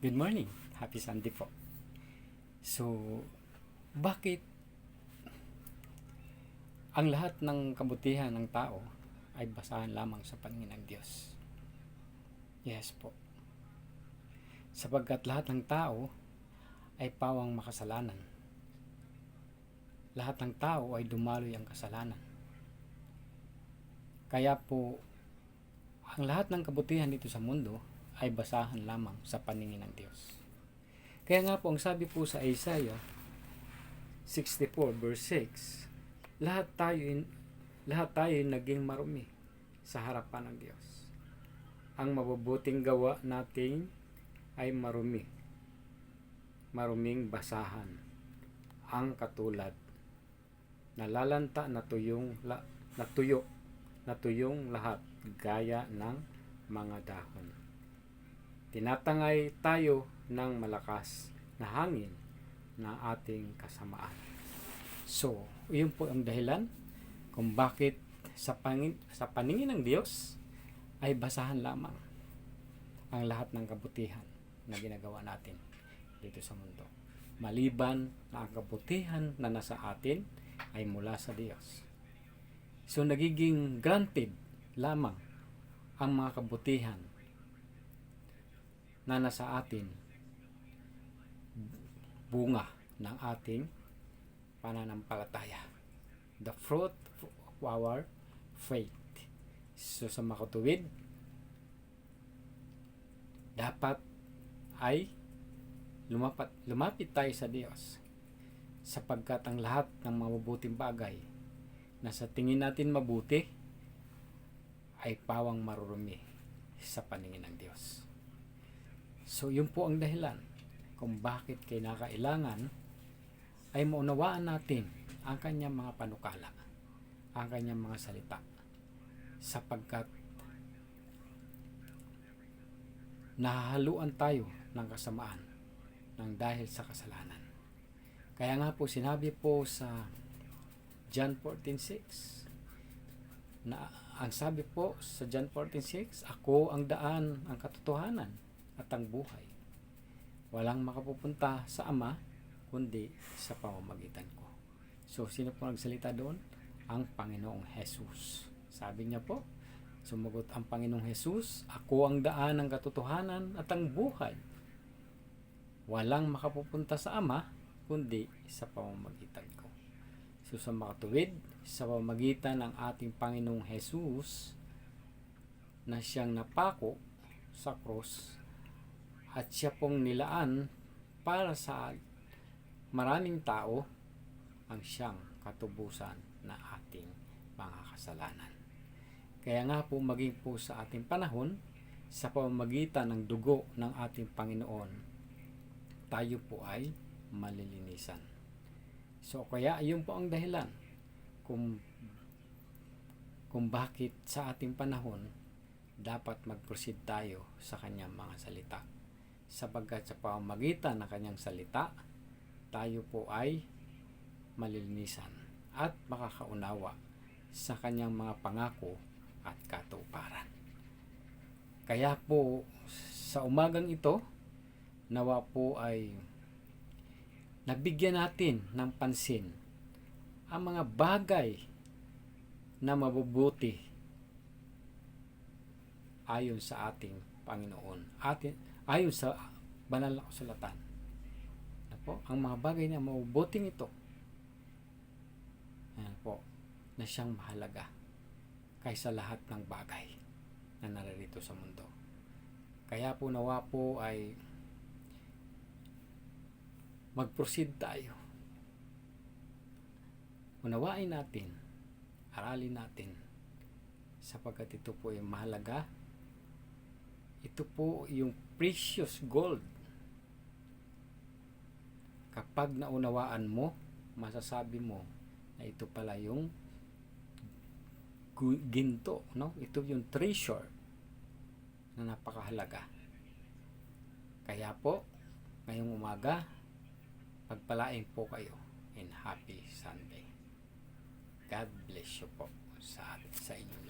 Good morning. Happy Sunday po. So, bakit ang lahat ng kabutihan ng tao ay basahan lamang sa paningin ng Diyos? Yes po. Sapagkat lahat ng tao ay pawang makasalanan. Lahat ng tao ay dumaloy ang kasalanan. Kaya po, ang lahat ng kabutihan dito sa mundo ay basahan lamang sa paningin ng Diyos. Kaya nga po, ang sabi po sa Isaiah 64 verse 6, lahat tayo lahat tayo naging marumi sa harapan ng Diyos. Ang mabubuting gawa natin ay marumi. Maruming basahan. Ang katulad nalalanta na tuyong la, natuyo natuyong lahat gaya ng mga dahon. Tinatangay tayo ng malakas na hangin na ating kasamaan. So, yun po ang dahilan kung bakit sa, pangin, sa paningin ng Diyos ay basahan lamang ang lahat ng kabutihan na ginagawa natin dito sa mundo. Maliban na ang kabutihan na nasa atin ay mula sa Diyos. So, nagiging granted lamang ang mga kabutihan na nasa atin bunga ng ating pananampalataya. The fruit of our faith. So sa makatuwid, dapat ay lumapat, lumapit tayo sa Diyos sapagkat ang lahat ng mabubuting bagay na sa tingin natin mabuti ay pawang marurumi sa paningin ng Diyos. So, yun po ang dahilan kung bakit kinakailangan ay maunawaan natin ang kanyang mga panukala, ang kanyang mga salita, sapagkat nahahaluan tayo ng kasamaan ng dahil sa kasalanan. Kaya nga po sinabi po sa John 14.6 na ang sabi po sa John 14.6 Ako ang daan, ang katotohanan at ang buhay. Walang makapupunta sa Ama kundi sa pamamagitan ko. So, sino po nagsalita doon? Ang Panginoong Jesus. Sabi niya po, sumagot ang Panginoong Jesus, Ako ang daan, ang katotohanan at ang buhay. Walang makapupunta sa Ama kundi sa pamamagitan ko. So, sa makatuwid, sa pamamagitan ng ating Panginoong Jesus na siyang napako sa cross at siya pong nilaan para sa maraming tao ang siyang katubusan na ating mga kasalanan. Kaya nga po maging po sa ating panahon, sa pamamagitan ng dugo ng ating Panginoon, tayo po ay malilinisan. So kaya yun po ang dahilan kung kung bakit sa ating panahon dapat mag-proceed tayo sa kanyang mga salita. Sapagkat sa pamamagitan ng kanyang salita, tayo po ay malilinisan at makakaunawa sa kanyang mga pangako at katuparan. Kaya po sa umagang ito, nawa po ay nabigyan natin ng pansin ang mga bagay na mabubuti ayon sa ating Panginoon. Atin, ayon sa banal na kasulatan. Ano po? Ang mga bagay na mabubuting ito Ayan po, na siyang mahalaga kaysa lahat ng bagay na naririto sa mundo. Kaya po nawa po ay mag-proceed tayo. Unawain natin, aralin natin, sapagkat ito po ay mahalaga. Ito po yung precious gold. Kapag naunawaan mo, masasabi mo na ito pala yung ginto, no? Ito yung treasure na napakahalaga. Kaya po, ngayong umaga, pagpalain po kayo in happy Sunday. God bless you po sa, sa inyo.